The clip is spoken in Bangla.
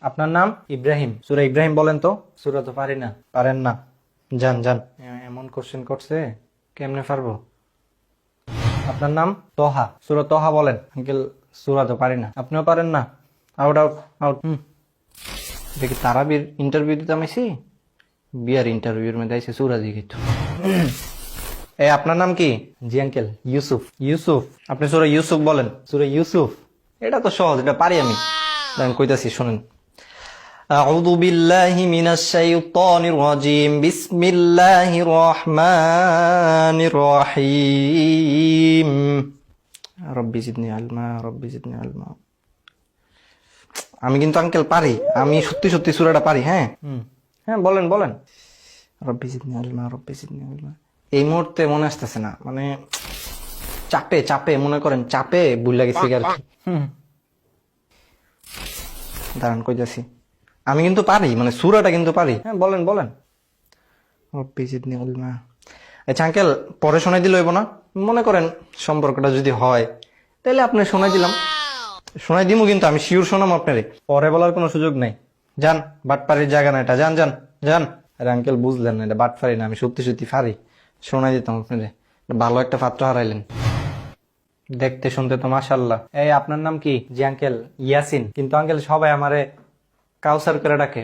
আপনার নাম? ইব্রাহিম। সুরা ইব্রাহিম বলেন তো? সুরা তো পারি না। পারেন না। যান যান। এমন কোশ্চেন করছে, কেমনে পারব? আপনার নাম? তোহা। সুরা তোহা বলেন। আঙ্কেল সুরা তো পারি না। আপনিও পারেন না। আউট আউট আউট হুম। দেখি, তারাবির ইন্টারভিউ দিতে আমিছি? বিয়ার ইন্টারভিউর মধ্যে আইসে সুরা দিকে তো। এ, আপনার নাম কি? জি আঙ্কেল ইউসুফ। ইউসুফ। আপনি সুরা ইউসুফ বলেন। সুরা ইউসুফ। এটা তো সহজ এটা পারি আমি আমি কইতাছি শুনেন أعوذ بالله من الشيطان الرجيم بسم الله الرحمن الرحيم ربي زدني علما ربي زدني علما আমি কিন্তু আঙ্কেল পারি আমি সত্যি সত্যি সুরাটা পারি হ্যাঁ হ্যাঁ বলেন বলেন রব্বি জিদনি আলমা রব্বি জিদনি আলমা এই মুহূর্তে মনে আসতেছে না মানে চাপে চাপে মনে করেন চাপে বুঝলা গেছি আর কি। হুম। দাঁড়ান কইতাছি। আমি কিন্তু পারি মানে সুরাটা কিন্তু পারি। হ্যাঁ বলেন বলেন। আচ্ছা আঙ্কেল পরে শোনাই দিলে হইব না? মনে করেন সম্পর্কটা যদি হয় তাহলে আপনি শোনাই দিলাম। শোনাই দিমু কিন্তু আমি শিওর শোনাম আপনারে। পরে বলার কোনো সুযোগ নাই। যান বাটপাড়ির জায়গা না এটা। যান যান যান। আরে আঙ্কেল বুঝলেন না এটা বাটপাড়ি না আমি সত্যি সত্যি পারি। শোনাই দিতাম আপনারে। ভালো একটা পাত্র হারাইলেন। দেখতে শুনতে তো মাসাল্লাহ এই আপনার নাম কি? জি আঙ্কেল, ইয়াসিন। কিন্তু আঙ্কেল সবাই আমারে কাউসার করে ডাকে।